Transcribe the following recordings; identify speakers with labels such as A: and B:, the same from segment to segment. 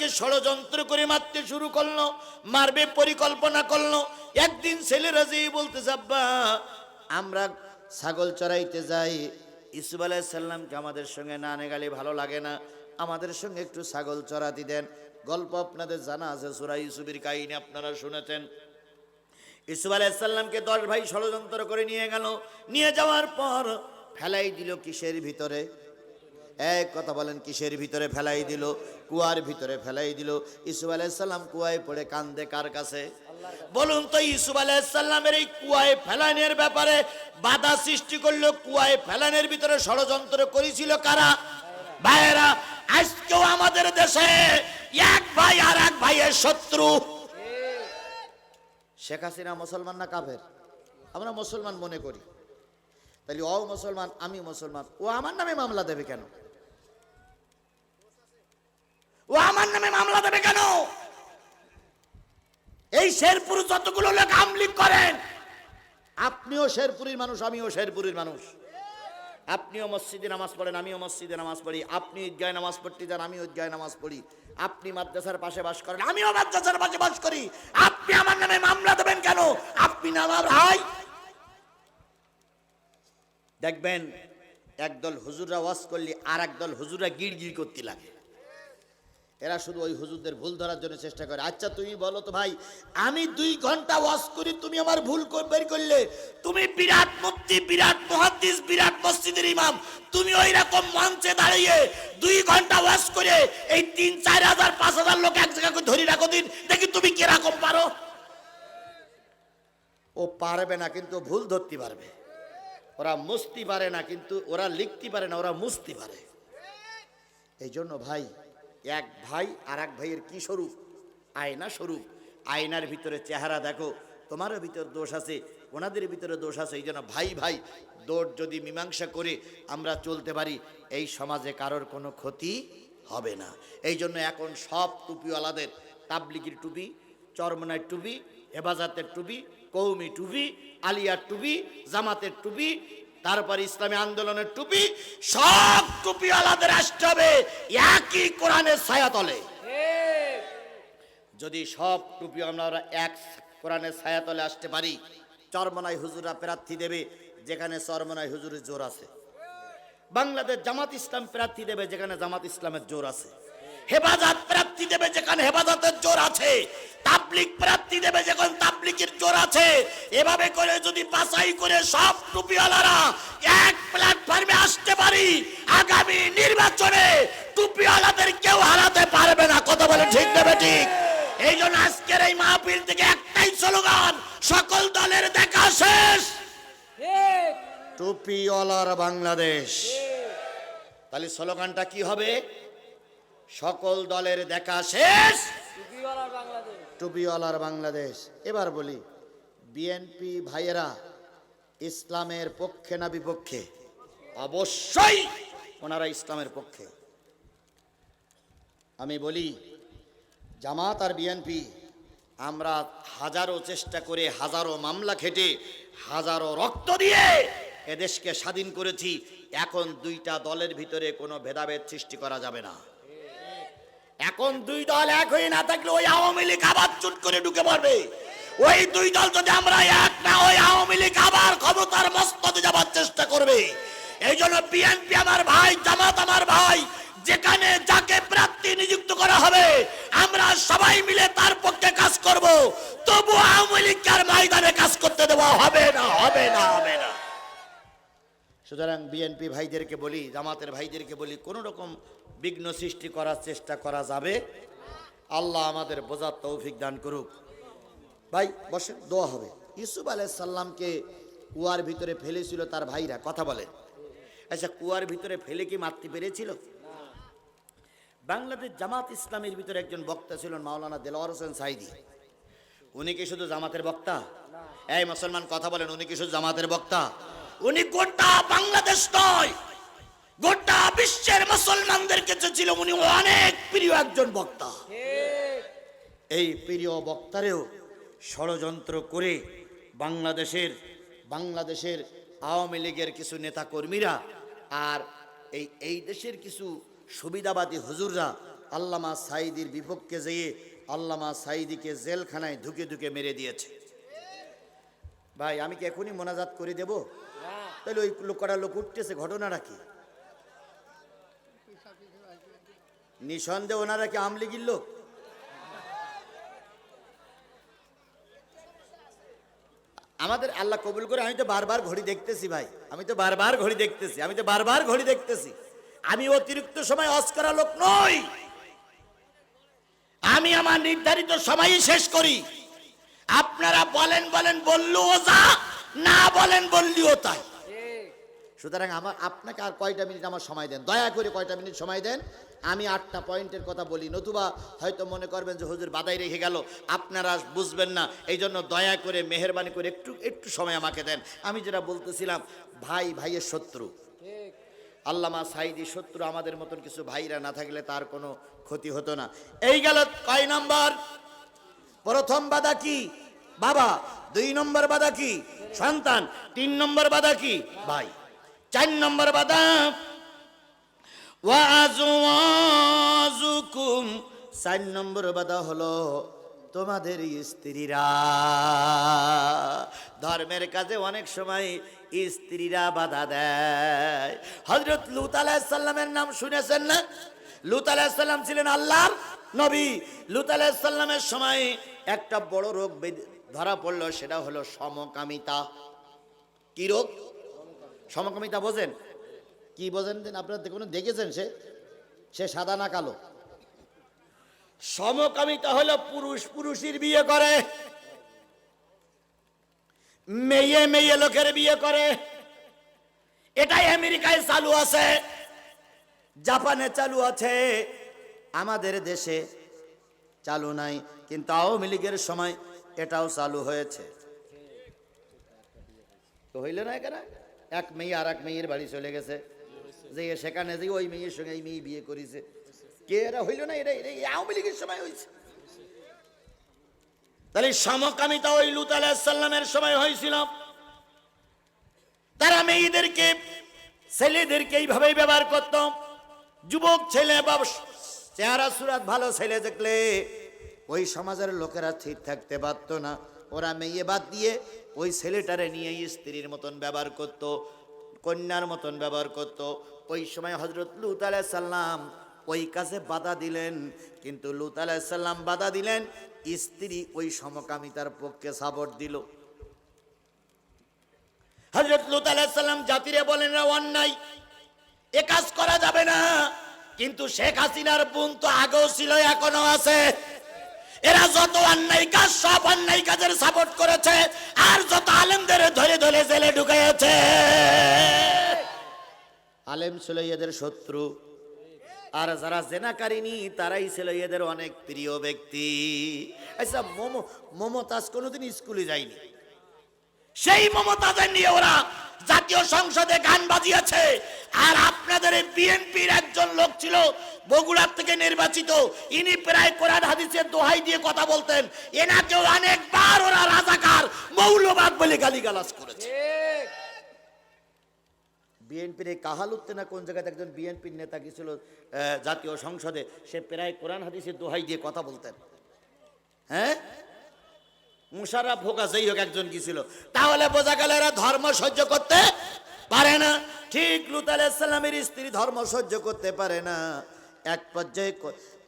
A: সাল্লামকে ষড়যন্ত্র করে মারতে শুরু করল, মারবে, পরিকল্পনা করল। একদিন ছেলেরা যে বলতেছে, আব্বা, আমরা ছাগল চড়াইতে যাই। ইসুফ আলাইসাল্লামকে আমাদের সঙ্গে না আনে গেলে ভালো লাগে না। আমাদের সঙ্গে একটু ছাগল চড়াতে দেন। গল্প আপনাদের জানা আছে, সুরা ইসুফের কাহিনী আপনারা শুনেছেন। ইসুফ আলাইসাল্লামকে দশ ভাই ষড়যন্ত্র করে নিয়ে গেল। নিয়ে যাওয়ার পর ফেলাই দিল কিসের ভিতরে? এক কথা বলেন, কিসের ভিতরে ফেলাই দিল? কুয়ার ভিতরে ফেলাই দিল? ইসুফ আলাইসাল্লাম কুয়ায় পড়ে কান্দে কার কাছে? বলুন তো, ইসুফ আলাইসাল্লামের এই কুয়ায় ফেলানের ব্যাপারে বাধা সৃষ্টি করল, কুয়ায় ফেলানের ভিতরে ষড়যন্ত্র করেছিল কারা? ভাইয়েরা, আজকেও আমাদের দেশে এক ভাই আর এক ভাইয়ের শত্রু। শেখ হাসিনা মুসলমান না কাফের? আমরা মুসলমান মনে করি। তাহলে ও মুসলমান, আমি মুসলমান। ও আমার নামে মামলা দেবে কেন? ও আমার নামে মামলা দেবে কেন? এই শেরপুর যতগুলো লোক আমলিক করেন, আপনিও শেরপুরের মানুষ, আমিও শেরপুরের মানুষ। আপনিও মসজিদে নামাজ পড়েন, আমিও মসজিদে নামাজ পড়ি। আপনি ঈদগায় নামাজ পড়তে যান আমি ঈদগায় নামাজ পড়ি। আপনি মাদ্রাসার পাশে বাস করেন, আমিও মাদ্রাসার পাশে বাস করি। আপনি আমার নামে মামলা দেবেন কেন? আপনি না আমার ভাই। দেখবেন, একদল হুজুররা ওয়াজ করলে আর একদল হুজুররা গিড় গিড় করতে লাগে। এরা শুধু ওই হুজুরদের ভুল ধরার জন্য চেষ্টা করে। আচ্ছা তুমি বলো তো ভাই, আমি দুই ঘণ্টা ওয়াজ করি, তুমি আমার ভুল বের করলে? তুমি বিরাট মুক্তি বিরাট মহাদ্দিস, বিরাট মসজিদের ইমাম। তুমি ওই রকম মঞ্চে দাঁড়িয়ে দুই ঘণ্টা ওয়াজ করে এই তিন, চার হাজার, পাঁচ হাজার লোক এক জায়গায় ধরে রাখো দিন। দেখি তুমি কীরকম পারো। ও পারবে না, কিন্তু ভুল ধরতে পারবে। ওরা মুস্তি পারে না, কিন্তু ওরা লিখতে পারে না, ওরা মুস্তি পারে। এই জন্য ভাই এক ভাই আর এক ভাইয়ের কি স্বরূপ? আয়না স্বরূপ। আয়নার ভিতরে চেহারা দেখো, তোমারও ভিতর দোষ আছে, ওনাদের ভিতরে দোষ আছে, এই জন্য ভাই ভাই, দোষ যদি মীমাংসা করে আমরা চলতে পারি, এই সমাজে কারোর কোনো ক্ষতি হবে না। এই জন্য এখন সব টুপিওয়ালাদের তাবলিগির টুপি চরমনার টুপি, হেফাজতের টুপি কৌমি টুপি, আলিয়ার টুপি, জামাতের টুপি তারপর ইসলামী আন্দোলনের টুপি, সব টুপিওয়ালাদের আসতে হবে, একই কোরআনের ছায়া তলে। যদি সব টুপি আমরা এক কোরআনের ছায়া তলে আসতে পারি চরমনাই হুজুরা প্রার্থী দেবে, যেখানে চরমনাই হুজুরের জোর আছে। বাংলাদেশ জামাত ইসলাম প্রার্থী দেবে, যেখানে জামাত ইসলামের জোর আছে। হেফাজত প্রার্থী দেবে যেখানে হেফাজতের জোর আছে। তাবলিক প্রার্থী দেবে যেখানে তাবলিকের জোর আছে। এভাবে করে যদি বাছাই করে সব টুপিওয়ালারা এক প্ল্যাটফর্মে আসতে পারি আগামী নির্বাচনে টুপিওয়ালাদের কেউ হারাতে পারবে না। কথা বলে ঠিক দেবে ঠিক? এই জন্য আজকের এই মাহফিল থেকে একটাই স্লোগান সকল দলের দেখা শেষ। টুপিওয়ালার বাংলাদেশ। তাহলে স্লোগানটা কি হবে? সকল দলের দেখা শেষ। টুপিওয়ালার বাংলাদেশ। এবার বলি বিএনপি ভাইয়েরা ইসলামের পক্ষে না বিপক্ষে? অবশ্যই ওনারা ইসলামের পক্ষে। আমি বলি জামাত আর বিএনপি আমরা হাজারো চেষ্টা করে হাজারো মামলা খেটে হাজারো রক্ত দিয়ে এদেশকে স্বাধীন করেছি। এখন দুইটা দলের ভিতরে কোনো ভেদাভেদ সৃষ্টি করা যাবে না। এখন দুই দল এক হয়ে না থাকলে ওই আওয়ামী লীগ আবার চুট করে ঢুকে পড়বে। ওই দুই দল যদি আমরা এক না ওই আওয়ামী লীগ আবার ক্ষমতার মস্ততে যাবার চেষ্টা করবে। এই জন্য বিএনপি আমার ভাই, জামাত আমার ভাই, যেখানে যাকে প্রার্থী নিযুক্ত করা হবে, আমরা সবাই মিলে তার পক্ষে কাজ করব। তবু আওয়ামী লীগকে আর ময়দানে কাজ করতে দেওয়া হবে না হবে না হবে না। সুতরাং বিএনপি ভাইদেরকে বলি, জামাতের ভাইদেরকে বলি, কোনো রকম বিঘ্ন সৃষ্টি করার চেষ্টা করা যাবে? আল্লাহ আমাদের বোঝার তৌফিক দান করুক। ভাই বসে দোয়া হবে। ইউসুফ আলাইসাল্লামকে কুয়ার ভিতরে ফেলেছিল তার ভাইরা, কথা বলেন। আচ্ছা কুয়ার ভিতরে ফেলে কি মারতে পেরেছিল? বাংলাদেশ জামাত ইসলামের ভিতরে একজন বক্তা ছিলেন মাওলানা দেলোয়ার হোসেন সাইদি। উনি কি শুধু জামাতের বক্তা? এই মুসলমান, কথা বলেন, উনি কি শুধু জামাতের বক্তা? উনি গোটা বাংলাদেশ নয়, গোটা বিশ্বের মুসলমানদের কাছে ছিল উনি অনেক প্রিয় একজন বক্তা। এই প্রিয় বক্তারেও ষড়যন্ত্র করে বাংলাদেশের বাংলাদেশের আওয়ামী লীগের কিছু নেতা কর্মীরা আর এই এই দেশের কিছু সুবিধাবাদী হুজুররা আল্লামা সাইদির বিপক্ষে যেয়ে আল্লামা সাইদিকে জেলখানায় ধুকে ধুকে মেরে দিয়েছে। ভাই, আমি কি এখনই মোনাজাত করে দেব? তাহলে ওই লোকটা লোক উঠতেছে, ঘটনাটা কি? নিঃসন্দেহ ওনারা কি আমলিগির লোক? আমাদের আল্লাহ কবুল করে, আমি তো বারবার ঘড়ি দেখতেছি ভাই, আমি তো বারবার ঘড়ি দেখতেছি, আমি তো বারবার ঘড়ি দেখতেছি। আমি অতিরিক্ত সময় অস্করা লোক নই। আমি আমার নির্ধারিত সময়ই শেষ করি। আপনারা বলেন বলেন, বললেও যা, না বলেন, বললিও তাই। সুতরাং আমার আপনাকে আর কয়টা মিনিট আমার সময় দেন? দয়া করে কয়টা মিনিট সময় দেন? আমি আটটা পয়েন্টের কথা বলি। নতুবা হয়তো মনে করবেন যে হুজুর বাদাই রেখে গেল। আপনারা বুঝবেন না। এই জন্য দয়া করে মেহরবানি করে একটু একটু সময় আমাকে দেন। আমি যেটা বলতেছিলাম ভাই ভাইয়ের শত্রু। আল্লামা সাইদি শত্রু আমাদের মতন কিছু ভাইরা না থাকলে তার কোনো ক্ষতি হতো না। এই গেল কয় নাম্বার? প্রথম বাধা কি? বাবা। দুই নম্বর বাধা কি? সন্তান। তিন নম্বর বাধা কি? ভাই। চার নম্বর বাধা ওয়াজুকুম চার নম্বর বাধা হলো তোমাদের স্ত্রীরা। ধর্মের কাজে অনেক সময় স্ত্রীরা বাধা দেয়। হজরত লুত আলাহিসাল্লামের নাম শুনেছেন না? লুত আলাহিসাল্লাম ছিলেন আল্লাহর নবী। লুত আলাহিসাল্লামের সময় একটা বড় রোগ ধরা পড়ল, সেটা হলো সমকামিতা। কি রোগ? সমকামিতা বোঝেন? কি বোঝেন? আপনারা কোনো দেখেছেন সে? সে সাদা না কালো? সমকামিতা হলো পুরুষ পুরুষের বিয়ে করে, মেয়ে মেয়ে লোকের বিয়ে করে। এটাই আমেরিকায় চালু আছে, জাপানে চালু আছে। আমাদের দেশে চালু নাই, কিন্তু আওয়ামী লীগের সময় এটাও চালু হয়েছে। তো হইল না এখানে? এক মেয়ে আর এক মেয়ের বাড়ি চলে গেছে। যে সেখানে যে ওই মেয়ের সঙ্গে এই মেয়ে বিয়ে করেছে। কে এরা হইল না এটা এটা আওয়ামী লীগের সময় হয়েছে তাহলে সমকামিতা ওই লুত আলাহিসাল্লামের সময় হয়েছিল তারা মেয়েদেরকে, ছেলেদেরকে এইভাবেই ব্যবহার করত। যুবক ছেলে বা চেহারা সুরাত ভালো ছেলে দেখলে ওই সমাজের লোকেরা ঠিক থাকতে পারতো না। ওরা মেয়ে বাদ দিয়ে ওই ছেলেটারে নিয়ে স্ত্রীর মতন ব্যবহার করত, কন্যার মতন ব্যবহার করত। ওই সময় হজরত লুত সাল্লাম ওই কাজে বাধা দিলেন, কিন্তু লুত সাল্লাম বাধা দিলেন, স্ত্রী ওই সমকামিতার পক্ষে সাপোর্ট দিল। হজরত লুত সাল্লাম জাতিরে বলেন না অন্যায় এ কাজ করা যাবে না, কিন্তু শেখ হাসিনার বোন তো আগেও ছিল এখনও আছে। এরা যত অন্যায় কাজ সব অন্যায় কাজের সাপোর্ট করেছে আর যত আলেমদের ধরে ধরে জেলে ঢুকাইছে আলেম ছিল এদের শত্রু। আর যারা জেনাকারিনী তারাই ছিল এদের অনেক প্রিয় ব্যক্তি। আচ্ছা মমো মমতাজ কোনোদিন স্কুলে যায়নি? সেই মমতাদের নিয়ে ওরা জাতীয় সংসদে গান বাজিয়েছে। আর আপনাদের বিএনপির একজন লোক ছিল বগুড়ার থেকে নির্বাচিত। ইনি প্রায় কোরআন হাদিসের দোহাই দিয়ে কথা বলতেন। এনাকেও অনেকবার ওরা রাজাকার, মৌলবাদ বলে গালিগালাজ করেছে। বিএনপির এই কাহালুত্তে না কোন জায়গাতে একজন বিএনপির নেতা গেছিল জাতীয় সংসদে, সে প্রায় কোরআন হাদিসের দোহাই দিয়ে কথা বলতেন। হ্যাঁ? মুশারফ ফোকা যেই হোক একজন গিয়েছিল। তাহলে বোঝা গেল এরা ধর্ম সহ্য করতে পারে না। ঠিক লুত আলাইসাল্লামের স্ত্রী ধর্ম সহ্য করতে পারে না। এক পর্যায়ে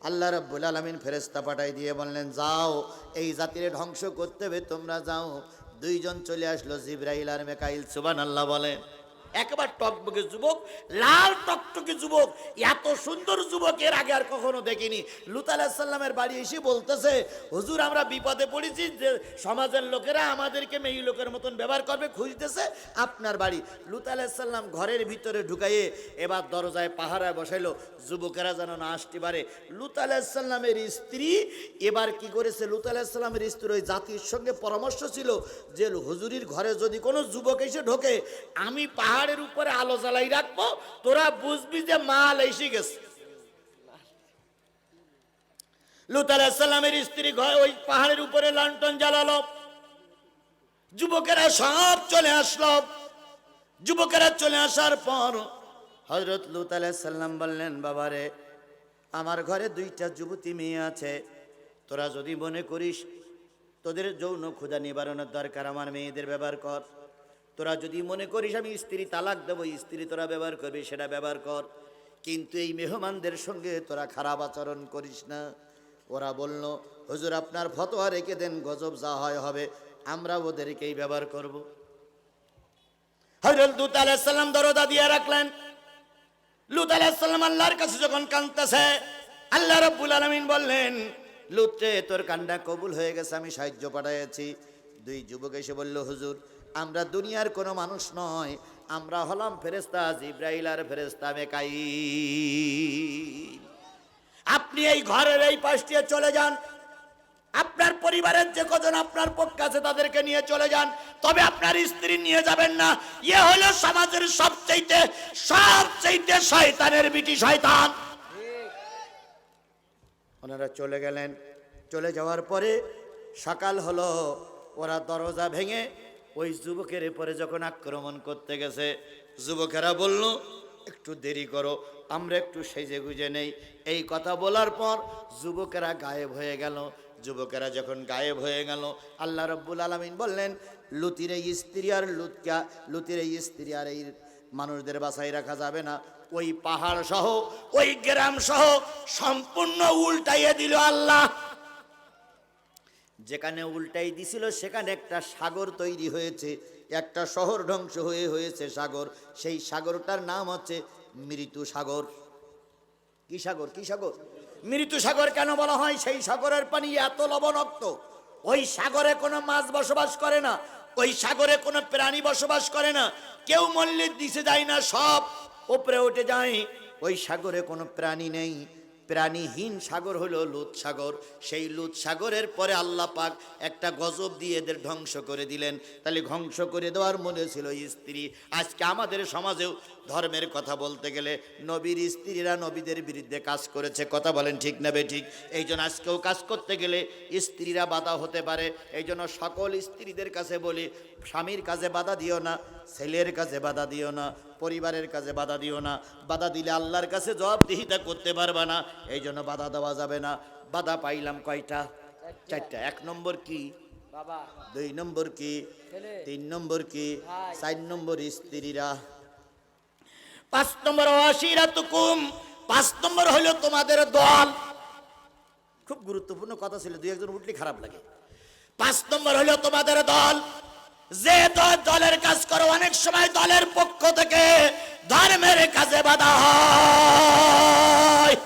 A: আল্লাহ রব্বুল আলমিন ফেরেস্তা পাঠাই দিয়ে বললেন, যাও, এই জাতিরে ধ্বংস করতে হবে, তোমরা যাও। দুইজন চলে আসলো জিব্রাহিল আর মেকাইল সুবান আল্লাহ বলেন একবার টকবকে যুবক, লাল টকটকে যুবক, এত সুন্দর যুবক এর আগে আর কখনো দেখিনি। লুত আলাহিসাল্লামের বাড়ি এসে বলতেছে, হুজুর, আমরা বিপদে পড়েছি, যে সমাজের লোকেরা আমাদেরকে মেয়ে লোকের মতন ব্যবহার করবে, খুঁজতেছে আপনার বাড়ি। লুত আলাহিসাল্লাম ঘরের ভিতরে ঢুকাইয়ে এবার দরজায় পাহারায় বসাইলো, যুবকেরা যেন না আসতে পারে। লুত আলাহিসাল্লামের স্ত্রী এবার কি করেছে? লুত আলাহিসাল্লামের স্ত্রী ওই জাতির সঙ্গে পরামর্শ ছিল যে, হুজুরির ঘরে যদি কোনো যুবক এসে ঢোকে, আমি পাহাড়ের উপরে আলো জ্বালাই রাখব, তোরা বুঝবি যে মাল এসে গেছে। লুত আলাহিসাল্লামের স্ত্রী ঘর ওই পাহাড়ের উপরে লন্ঠন জ্বালালো। যুবকেরা সব চলে আসলো। যুবকেরা চলে আসার পর হজরত লুত আলাইসাল্লাম বললেন, বাবারে, আমার ঘরে দুইটা যুবতী মেয়ে আছে। তোরা যদি মনে করিস, তোদের যৌন ক্ষুধা নিবারণের দরকার। আমার মেয়েদের ব্যবহার কর। তোরা যদি মনে করিস আমি স্ত্রী তালাক দেবো স্ত্রী তোরা ব্যবহার করবি, সেটা ব্যবহার কর। কিন্তু এই মেহমানদের সঙ্গে তোরা খারাপ আচরণ করিস না। ওরা বলল, হুজুর, আপনার ফতোয়া রেখে দেন, গজব যা হয় হবে, আমরা ওদেরকেই ব্যবহার করব। হজরত দুত আলাইসাল্লাম দরদা দিয়ে রাখলেন। লুত আলাইসাল্লাম আল্লাহর কাছে যখন কাঁদতেছে, আল্লাহ রব্বুল আলমিন বললেন, লুতে তোর কান্ডা কবুল হয়ে গেছে, আমি সাহায্য পাঠাইছি দুই যুবক এসে বলল, হুজুর আমরা দুনিয়ার কোনো মানুষ নয়, আমরা হলাম ফেরেস্তা জিব্রাইল আর ফেরেস্তা মেকাই আপনি এই ঘরের এই পাশ দিয়ে চলে যান, আপনার পরিবারের যে কজন আপনার পক্ষে আছে তাদেরকে নিয়ে চলে যান, তবে আপনার স্ত্রী নিয়ে যাবেন না। ইয়ে হলো সমাজের সবচাইতে সবচাইতে শয়তানের বিটি শয়তান। ওনারা চলে গেলেন, চলে যাওয়ার পরে সকাল হলো, ওরা দরজা ভেঙে ওই যুবকের পরে যখন আক্রমণ করতে গেছে, যুবকেরা বলল, একটু দেরি করো, আমরা একটু সেজে গুজে নেই। এই কথা বলার পর যুবকেরা গায়েব হয়ে গেল। যুবকেরা যখন গায়েব হয়ে গেল, আল্লাহ রব্বুল আলমিন বললেন, লুতির এই স্ত্রী আর লুতকা, লুতির এই স্ত্রী আর এই মানুষদের বাসায় রাখা যাবে না। ওই পাহাড় সহ, ওই গ্রাম সহ সম্পূর্ণ উল্টাইয়ে দিল আল্লাহ। যেখানে উল্টাই দিছিল, সেখানে একটা সাগর তৈরি হয়েছে। একটা শহর ধ্বংস হয়ে হয়েছে সাগর। সেই সাগরটার নাম হচ্ছে মৃত্যু সাগর। কি সাগর? কি সাগর? মৃত্যু সাগর কেন বলা হয়? সেই সাগরের পানি এত লবণাক্ত। ওই সাগরে কোনো মাছ বসবাস করে না। ওই সাগরে কোনো প্রাণী বসবাস করে না। কেউ মল্লির দিছে যায় না, সব ওপরে উঠে যায়। ওই সাগরে কোনো প্রাণী নেই। প্রাণীহীন সাগর হলো লুৎ সাগর। সেই লুৎ সাগরের পরে আল্লাহ পাক একটা গজব দিয়ে এদের ধ্বংস করে দিলেন। তাহলে ধ্বংস করে দেওয়ার মনে ছিল স্ত্রী। আজকে আমাদের সমাজেও ধর্মের কথা বলতে গেলে নবীর স্ত্রীরা নবীদের বিরুদ্ধে কাজ করেছে। কথা বলেন ঠিক না বে ঠিক? এই জন্য আজকেও কাজ করতে গেলে স্ত্রীরা বাধা হতে পারে। এই জন্য সকল স্ত্রীদের কাছে বলি স্বামীর কাজে বাধা দিও না ছেলের কাছে বাধা দিও না পরিবারের কাছে বাধা দিও না। বাধা দিলে আল্লাহর কাছে জবাবদিহিতা করতে পারবা না এই জন্য বাধা দেওয়া যাবে না। বাধা পাইলাম কয়টা? চারটা। এক নম্বর কি? দুই নম্বর কি? তিন নম্বর কি? চার নম্বর স্ত্রীরা। পাঁচ নম্বর অশিরা তুকুম পাঁচ নম্বর হলো তোমাদের দল। খুব গুরুত্বপূর্ণ কথা ছিল দুই একজন উঠলে খারাপ লাগে। পাঁচ নম্বর হলো তোমাদের দল। যে দলের কাজ করো অনেক সময় দলের পক্ষ থেকে ধর্মের কাজে বাধা হয়।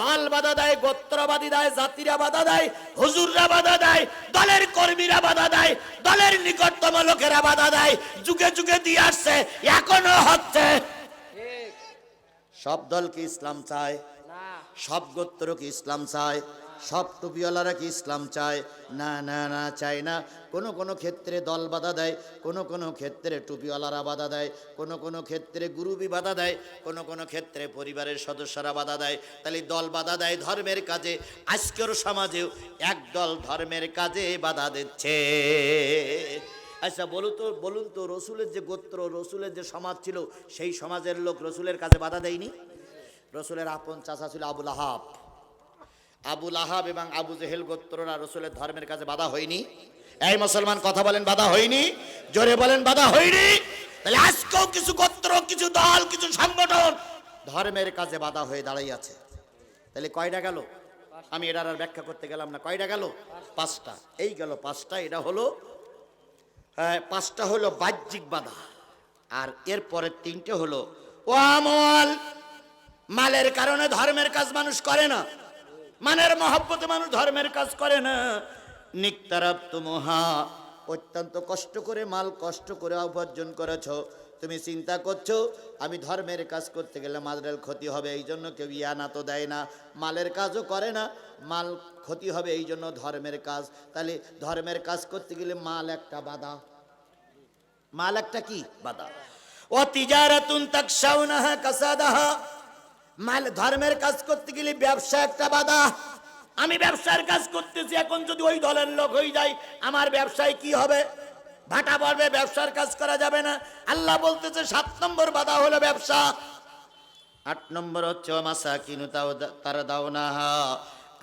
A: দল বাধা দেয় গোত্রবাদী দেয় জাতিরা বাধা দেয় হুজুররা বাধা দেয় দলের কর্মীরা বাধা দেয় দলের নিকটতম লোকেরা বাধা দেয়। যুগে যুগে দিয়ে আসছে এখনও হচ্ছে। সব দল কি ইসলাম চায় সব গোত্র কি ইসলাম চায়। সব টুপিওয়ালারা কি ইসলাম চায়? না না না, চায় না। কোনো কোনো ক্ষেত্রে দল বাধা দেয়, কোনো কোনো ক্ষেত্রে টুপিওয়ালারা বাধা দেয়, কোনো কোনো ক্ষেত্রে গুরুবি বাধা দেয়, কোনো কোনো ক্ষেত্রে পরিবারের সদস্যরা বাধা দেয়। তাহলে দল বাধা দেয় ধর্মের কাজে, আজকের সমাজেও এক দল ধর্মের কাজে বাধা দিচ্ছে। আচ্ছা বলুন তো বলুন তো, রসুলের যে গোত্র, রসুলের যে সমাজ ছিল, সেই সমাজের লোক রসুলের কাজে বাধা দেয়নি? রসুলের আপন চাচা ছিল আবুল আহাব। আবুল আহাব এবং আবু জেহেল গোত্ররা রসুলের ধর্মের কাছে বাধা হয়নি। এই মুসলমান কথা বলেন বাধা হয়নি? জোরে বলেন বাধা হয়নি? তাহলে আজকেও কিছু গোত্র কিছু দল কিছু সংগঠন ধর্মের কাজে বাধা হয়ে দাঁড়াই আছে। তাহলে কয়টা গেল? আমি এটার আর ব্যাখ্যা করতে গেলাম না। কয়টা গেল? পাঁচটা। এই গেল পাঁচটা এটা হলো হ্যাঁ, পাঁচটা হলো বাহ্যিক বাধা। আর এরপরে তিনটে হলো ও আমল! মালের কারণে ধর্মের কাজ মানুষ করে না। মানের মহব্বতে মানুষ ধর্মের কাজ করে না। নিকতারাব তুমহা অত্যন্ত কষ্ট করে মাল কষ্ট করে উপার্জন করেছ। তুমি চিন্তা করছ, আমি ধর্মের কাজ করতে গেলে মালের ক্ষতি হবে, এই জন্য কেউ ইয়ানা তো দেয় না। মালের কাজও করে না, মাল ক্ষতি হবে, এই জন্য ধর্মের কাজ। তাহলে ধর্মের কাজ করতে গেলে মাল একটা বাধা। মাল একটা কি? বাধা। ও তিজারাতুন তাকশাউনাহা কাসাদাহা। মাল ধর্মের কাজ করতে গেলে ব্যবসা একটা বাধা। আমি ব্যবসার কাজ করতেছি, এখন যদি ওই দলের লোক হয়ে যাই আমার ব্যবসায় কি হবে? ভাটা পড়বে, ব্যবসার কাজ করা যাবে না। আল্লাহ বলতেছে, সাত নম্বর বাধা হলো ব্যবসা। আট নম্বর হচ্ছে মাসা কিনু তাও তারা দাও না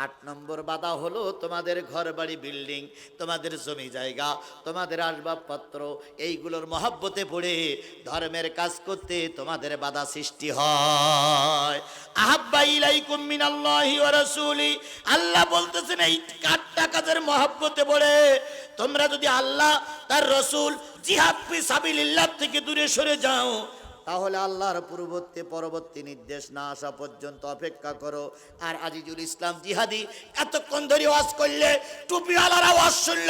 A: আট নম্বর বাধা হলো তোমাদের ঘর বাড়ি বিল্ডিং, তোমাদের জমি জায়গা, তোমাদের আসবাবপত্র, এইগুলোর মহাব্বতে পড়ে ধর্মের কাজ করতে তোমাদের বাধা সৃষ্টি হয়। আহাব্বা ইলাইকুম মিনাল্লাহি ওয়া রাসূলি। আল্লাহ বলতেছেন, এই কাটটা কাজের মহাব্বতে পড়ে। তোমরা যদি আল্লাহ তার রসুল জিহাদ ফি সাবিলিল্লাহ থেকে দূরে সরে যাও তাহলে আল্লাহর পূর্ববর্তী পরবর্তী নির্দেশ না আসা পর্যন্ত অপেক্ষা করো। আর আজিজুল ইসলাম জিহাদি, এতক্ষণ ধরে ওয়াজ করলে, টুপিওয়ালার আওয়াজ শুনল,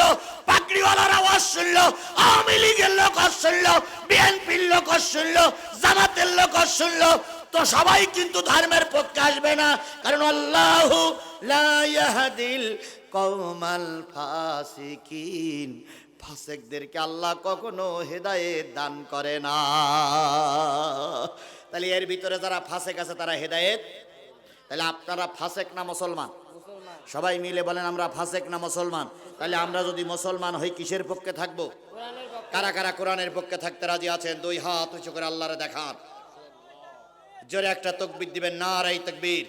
A: পাগড়িওয়ালার আওয়াজ শুনল, আওয়ামী লীগের লোক আওয়াজ শুনলো, বিএনপির লোক আওয়াজ শুনলো, জামাতের লোক আওয়াজ শুনলো। তো সবাই কিন্তু ধর্মের পক্ষে আসবে না, কারণ আল্লাহ লা ইয়াহদিল কওমাল ফাসিকিন। ফাসেকদেরকে আল্লাহ কখনো হেদায়েত দান করে না। তাহলে এর ভিতরে যারা ফাসেক আছে তারা হেদায়েত? তাহলে আপনারা ফাসেক না মুসলমান? সবাই মিলে বলেন আমরা ফাসেক না মুসলমান? তাহলে আমরা যদি মুসলমান হই কিসের পক্ষে থাকব? কারা কারা কোরআনের পক্ষে থাকতে রাজি আছেন? দুই হাত উঁচু করে আল্লাহরে দেখান। জোরে একটা তকবির দিবেন না রাই তকবীর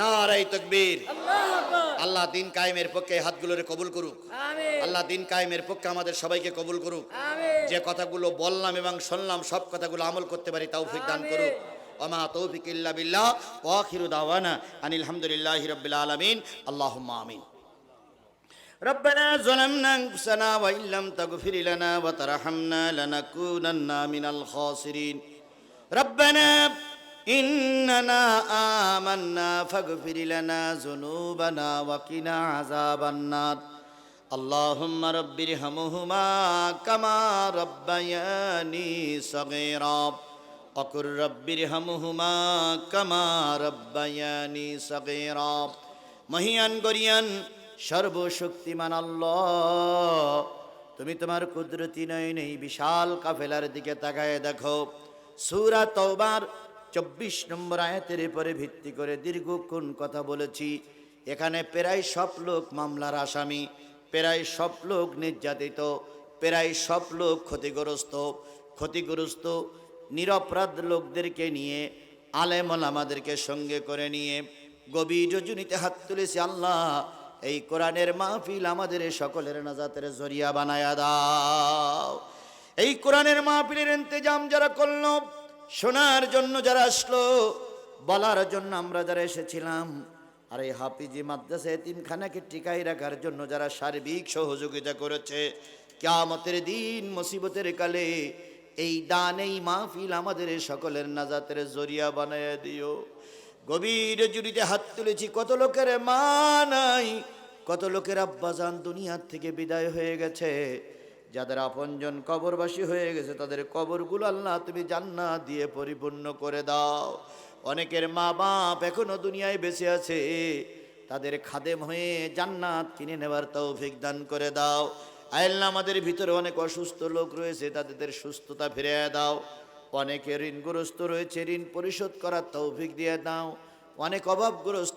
A: না রাই তকবীর। আল্লাহ দিন কায়েমের পক্ষে হাতগুলোরে কবুল করুক। আল্লাহ দিন কায়েমের পক্ষে আমাদের সবাইকে কবুল করুক যে কথাগুলো বললাম এবং শুনলাম সব কথাগুলো আমল করতে পারি তৌফিক দান করুক ওমা তৌফিক ইল্লা বিল্লাহ ওয়া আখিরু দাওয়ানা আনিল হামদুলিল্লাহি রাব্বিল আলামিন আল্লাহুম্মা আমিন ربنا ظلمنا انفسنا وان لم تغفر لنا وترحمنا لنكونن من الخاسرين ربنا اننا آمنا فاغفر لنا ذنوبنا وقنا عذاب النار اللهم رب ارحمهما كما ربياني صغيرا وقل رب ارحمهما كما ربياني صغيرا মহিয়ান গরিয়ান সর্বশক্তিমান আল্লাহ তুমি তোমার কুদরতি নয়ন এই বিশাল কাফেলার দিকে তাকায় দেখো সূরা তওবার চব্বিশ নম্বর আয়াতের পরে ভিত্তি করে দীর্ঘক্ষণ কথা বলেছি এখানে প্রায় সব লোক মামলার আসামি প্রায় সব লোক নির্যাতিত, প্রায় সব লোক ক্ষতিগ্রস্ত। ক্ষতিগ্রস্ত, নিরপরাধ লোকদেরকে নিয়ে, আলেমল আমাদেরকে সঙ্গে করে নিয়ে, গভীর রজনীতে হাত তুলেছে আল্লাহ। এই কোরআনের মাহফিল আমাদের সকলের নাজাতের জরিয়া বানায়া দাও। এই কোরআনের মাহফিলের ইন্তজাম যারা করল, শোনার জন্য যারা আসলো, বলার জন্য আমরা যারা এসেছিলাম আর এই হাফিজি মাদ্রাসা এতিমখানাকে টিকাই রাখার জন্য যারা সার্বিক সহযোগিতা করেছে, কেয়ামতের দিন মুসিবতের কালে এই দান, এই মাহফিল আমাদের সকলের নাজাতের জরিয়া বানায়া দিও। গভীর জুড়িতে হাত তুলেছি, কত লোকের মা নাই, কত লোকের আব্বাজান দুনিয়ার থেকে বিদায় হয়ে গেছে। যাদের আপনজন কবরবাসী হয়ে গেছে, তাদের কবরগুলো আল্লাহ তুমি জান্নাত দিয়ে পরিপূর্ণ করে দাও। অনেকের মা বাপ এখনও দুনিয়ায় বেঁচে আছে। তাদের খাদেম হয়ে জান্নাত কিনে নেবার তৌফিক দান করে দাও। আয়াল্লাহ আমাদের ভিতরে অনেক অসুস্থ লোক রয়েছে, তাদের সুস্থতা ফিরে দাও। অনেকে ঋণগ্রস্ত রয়েছে, ঋণ পরিশোধ করার তৌফিক দিয়ে দাও। অনেক অভাবগ্রস্ত